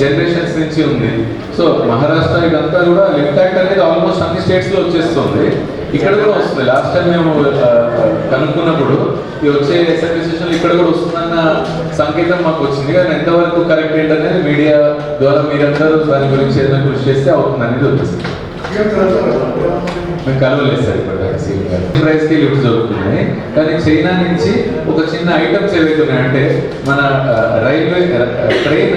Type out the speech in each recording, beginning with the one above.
Generations నుంచి ఉంది. So Maharashtra ఇదంతా కూడా లిఫ్ట్ యాక్ట్ అనేది ఆల్మోస్ట్ అన్ని స్టేట్స్లో వచ్చేస్తుంది. ఇక్కడ కూడా వస్తుంది. లాస్ట్ టైం మేము కనుక్కున్నప్పుడు ఈ వచ్చే అసెంబ్లీ సెషన్ ఇక్కడ కూడా వస్తుందన్న సంకేతం మాకు వచ్చింది. కానీ ఎంతవరకు కరెక్ట్ ఏంటనేది మీడియా ద్వారా మీరందరూ దాని గురించి ఏదైనా కృషి చేస్తే అవుతుంది అనేది వచ్చేసింది. మేము కలవలేదు సార్ ఇప్పటిదాకా సీఎం గారు. ప్రైస్కి లిఫ్ట్ జరుగుతున్నాయి కానీ చైనా నుంచి ఒక చిన్న ఐటమ్స్ ఏవైతే ఉన్నాయంటే మన రైల్వే ట్రైన్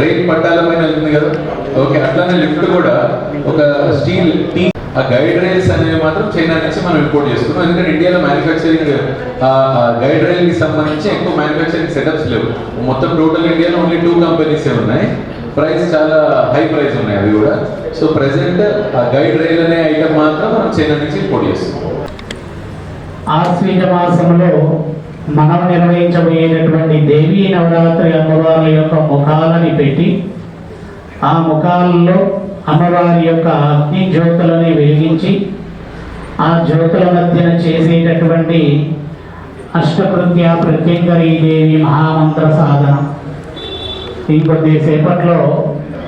రైల్ పట్టాల పైన వెళ్తుంది కదా? ఓకే అట్లానే లిఫ్ట్ కూడా ఒక స్టీల్ టీ ఆ గైడ్ రైల్స్ అనేవి మాత్రం చైనా నుంచి మనం ఇంపోర్ట్ చేస్తున్నాం. ఎందుకంటే ఇండియాలో మ్యానుఫ్యాక్చరింగ్ గైడ్ రైల్కి సంబంధించి ఎక్కువ మ్యానుఫ్యాక్చరింగ్ సెటప్స్ లేవు. మొత్తం టోటల్ ఇండియాలో ఓన్లీ టూ కంపెనీస్ ఉన్నాయి. ప్రైస్ చాలా హై ప్రైస్ ఉన్నాయి అవి కూడా. సో ప్రెసెంట్ ఆ గైడ్ రైల్ అనే ఐటమ్ మాత్రం మనం చైనా నుంచి ఇంపోర్ట్ చేస్తున్నాం. ఆశ్వీజ మాసంలో మనం నిర్వహించబోయేటటువంటి దేవీ నవరాత్రి అమ్మవారి యొక్క ముఖాలని పెట్టి ఆ ముఖాలలో అమ్మవారి యొక్క అగ్ని జ్యోతులని వెలిగించి ఆ జ్యోతుల మధ్యన చేసేటటువంటి అష్టకృత్య ప్రత్యంగరీ దేవి మహామంత్ర సాధనం. ఈ సేపట్లో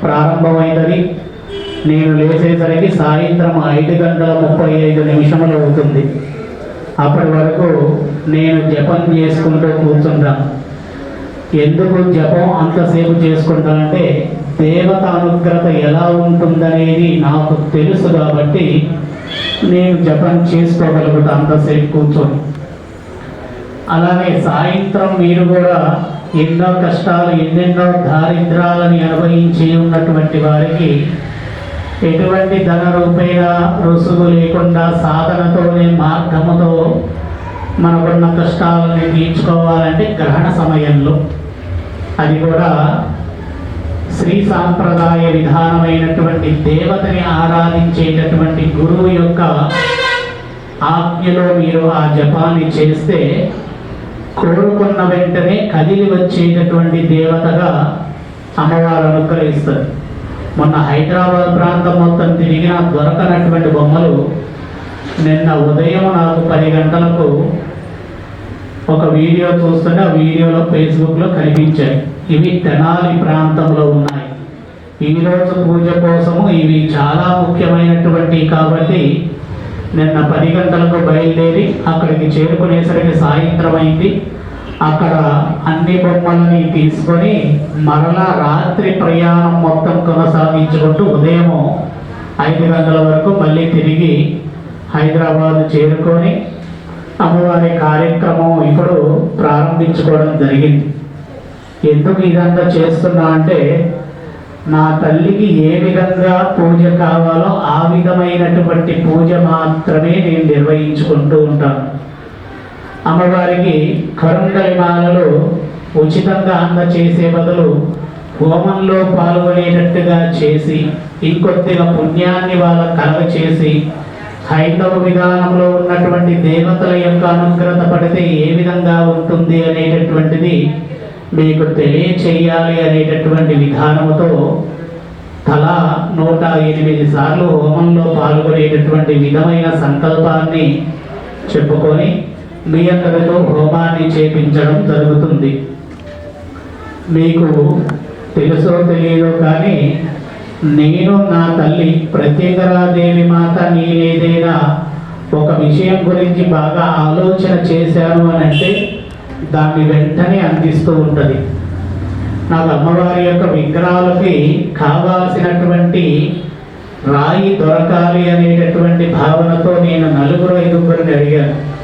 ప్రారంభమైందని నేను లేచేసరికి సాయంత్రం ఐదు గంటల ముప్పై ఐదు నిమిషములు అవుతుంది. అప్పటి వరకు నేను జపం చేసుకుంటూ కూర్చుంటాను. ఎందుకు జపం అంతసేపు చేసుకుంటానంటే దేవత అనుగ్రత ఎలా ఉంటుందనేది నాకు తెలుసు కాబట్టి నేను జపం చేసుకోగలుగుతా అంతసేపు కూర్చొని. అలానే సాయంత్రం మీరు కూడా ఎన్నో కష్టాలు ఎన్నెన్నో దారిద్రాలని అనుభవించి ఉన్నటువంటి వారికి ఎటువంటి ధన రూపేణ రుసుము లేకుండా సాధనతోనే మార్గముతో మనకున్న కష్టాలని తీర్చుకోవాలంటే గ్రహణ సమయంలో. అది కూడా శ్రీ సాంప్రదాయ విధానమైనటువంటి దేవతని ఆరాధించేటటువంటి గురువు యొక్క ఆజ్ఞలో మీరు ఆ జపాన్ని చేస్తే కోరుకున్న వెంటనే కదిలి వచ్చేటటువంటి దేవతగా అమ్మవారు అనుగ్రహిస్తారు. మొన్న హైదరాబాద్ ప్రాంతం మొత్తం తిరిగిన దొరకనటువంటి బొమ్మలు నిన్న ఉదయం నాకు పది గంటలకు ఒక వీడియో చూస్తుంటే ఆ వీడియోలో ఫేస్బుక్లో కనిపించాయి. ఇవి తెనాలి ప్రాంతంలో ఉన్నాయి. ఈరోజు పూజ కోసము ఇవి చాలా ముఖ్యమైనటువంటి కాబట్టి నిన్న పది గంటలకు బయలుదేరి అక్కడికి చేరుకునేసరికి సాయంత్రం అయింది అక్కడ అన్ని బొమ్మలని తీసుకొని మరలా రాత్రి ప్రయాణం మొత్తం కొనసాగించుకుంటూ ఉదయం ఐదు గంటల వరకు మళ్ళీ తిరిగి హైదరాబాద్ చేరుకొని అమ్మవారి కార్యక్రమం ఇప్పుడు ప్రారంభించుకోవడం జరిగింది. ఎందుకు ఇదంతా చేస్తున్నా అంటే నా తల్లికి ఏ విధంగా పూజ కావాలో ఆ విధమైనటువంటి పూజ మాత్రమే నేను నిర్వహించుకుంటూ ఉంటాను. అమ్మవారికి కరుంగలి మాలలు ఉచితంగా అందచేసే బదులు హోమంలో పాల్గొనేటట్టుగా చేసి ఇంకొద్దిగా పుణ్యాన్ని వాళ్ళ కలగ చేసి హైందవ విధానంలో ఉన్నటువంటి దేవతల యొక్క అనుగ్రత పడితే ఏ విధంగా ఉంటుంది అనేటటువంటిది మీకు తెలియచేయాలి అనేటటువంటి విధానముతో తలా నూట ఎనిమిది సార్లు హోమంలో పాల్గొనేటటువంటి విధమైన సంకల్పాన్ని చెప్పుకొని మీ అందరితో హోమాన్ని చేపించడం జరుగుతుంది. మీకు తెలుసో తెలియదో కానీ నేను నా తల్లి ప్రత్యేకరాదేవి మాత నేనేదైనా ఒక విషయం గురించి బాగా ఆలోచన చేశాను అని అంటే దాన్ని వెంటనే అందిస్తూ ఉంటుంది. నాకు అమ్మవారి యొక్క విగ్రహాలకి కావాల్సినటువంటి రాయి దొరకాలి అనేటటువంటి భావనతో నేను నలుగురు ఐదుగురిని అడిగాను.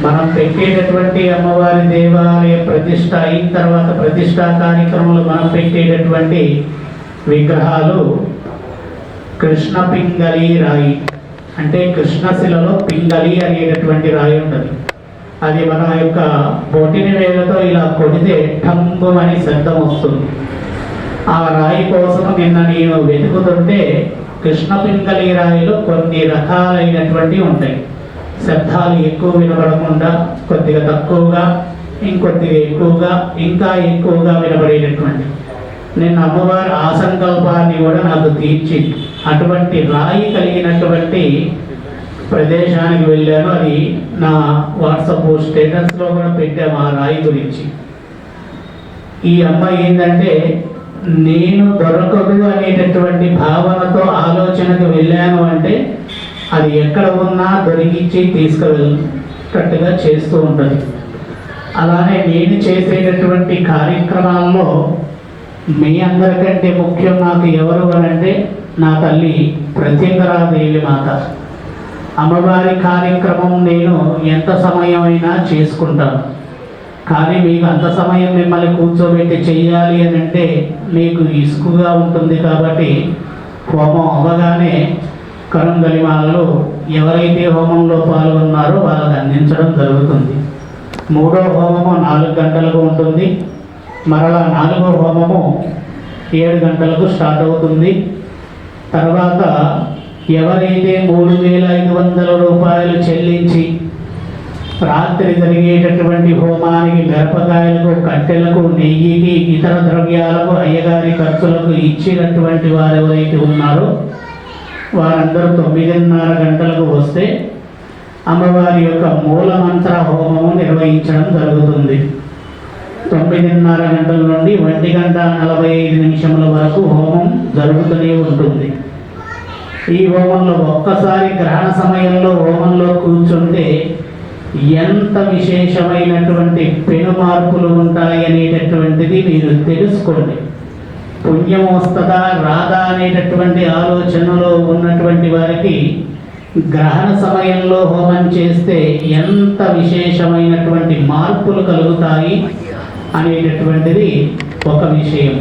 మనం పెట్టేటటువంటి అమ్మవారి దేవాలయ ప్రతిష్ట అయిన తర్వాత ప్రతిష్టా కార్యక్రమంలో మనం పెట్టేటటువంటి విగ్రహాలు కృష్ణ పింగళి రాయి. అంటే కృష్ణశిలలో పింగళి అనేటటువంటి రాయి ఉంటుంది. అది మన యొక్క బొటిని వేలతో ఇలా కొడితే ఠంబు అని శబ్దం వస్తుంది. ఆ రాయి కోసం నిన్న నేను వెతుకుతుంటే కృష్ణ పింగళి రాయిలో కొన్ని రకాలైనటువంటి ఉంటాయి. శబ్దాలు ఎక్కువ వినబడకుండా కొద్దిగా తక్కువగా ఇంకొద్దిగా ఎక్కువగా ఇంకా ఎక్కువగా వినబడేటటువంటి. నేను అమ్మవారి ఆ సంకల్పాన్ని కూడా నాకు తీర్చి అటువంటి రాయి కలిగినటువంటి ప్రదేశానికి వెళ్ళాను. అది నా వాట్సాప్ స్టేటస్లో కూడా పెట్టాము ఆ రాయి గురించి. ఈ అమ్మాయి ఏంటంటే నేను దొరకదు అనేటటువంటి భావనతో ఆలోచనకు వెళ్ళాను అంటే అది ఎక్కడ ఉన్నా దొరికించి తీసుకువెళ్ళేటట్టుగా చేస్తూ ఉంటుంది. అలానే నేను చేసేటటువంటి కార్యక్రమాల్లో మీ అందరికంటే ముఖ్యం నాకు ఎవరు అనంటే నా తల్లి ప్రత్యంగరాదేవి మాత అమ్మవారి కార్యక్రమం నేను ఎంత సమయమైనా చేసుకుంటాను. కానీ మీకు అంత సమయం మిమ్మల్ని కూర్చోబెట్టి చెయ్యాలి అని అంటే మీకు ఇసుకుగా ఉంటుంది కాబట్టి హోమం అవ్వగానే కరుంగలిమాలలో ఎవరైతే హోమంలో పాల్గొన్నారో వాళ్ళకి అందించడం జరుగుతుంది. మూడో హోమము నాలుగు గంటలకు ఉంటుంది. మరలా నాలుగో హోమము ఏడు గంటలకు స్టార్ట్ అవుతుంది. తర్వాత ఎవరైతే మూడు వేల ఐదు వందల రూపాయలు చెల్లించి రాత్రి జరిగేటటువంటి హోమానికి మిరపకాయలకు కట్టెలకు నెయ్యికి ఇతర ద్రవ్యాలకు అయ్యగారి ఖర్చులకు ఇచ్చినటువంటి వారు ఎవరైతే ఉన్నారో వారందరూ తొమ్మిదిన్నర గంటలకు వస్తే అమ్మవారి యొక్క మూలమంత్ర హోమము నిర్వహించడం జరుగుతుంది. తొమ్మిదిన్నర గంటల నుండి ఒంటి గంట నలభై ఐదు నిమిషముల వరకు హోమం జరుగుతూనే ఉంటుంది. ఈ హోమంలో ఒక్కసారి గ్రహణ సమయంలో హోమంలో కూర్చుంటే ఎంత విశేషమైనటువంటి పెను మార్పులు ఉంటాయి అనేటటువంటిది మీరు తెలుసుకోండి. పుణ్యం వస్తుందా రాదా అనేటటువంటి ఆలోచనలో ఉన్నటువంటి వారికి గ్రహణ సమయంలో హోమం చేస్తే ఎంత విశేషమైనటువంటి మార్పులు కలుగుతాయి అనేటటువంటిది ఒక విషయం.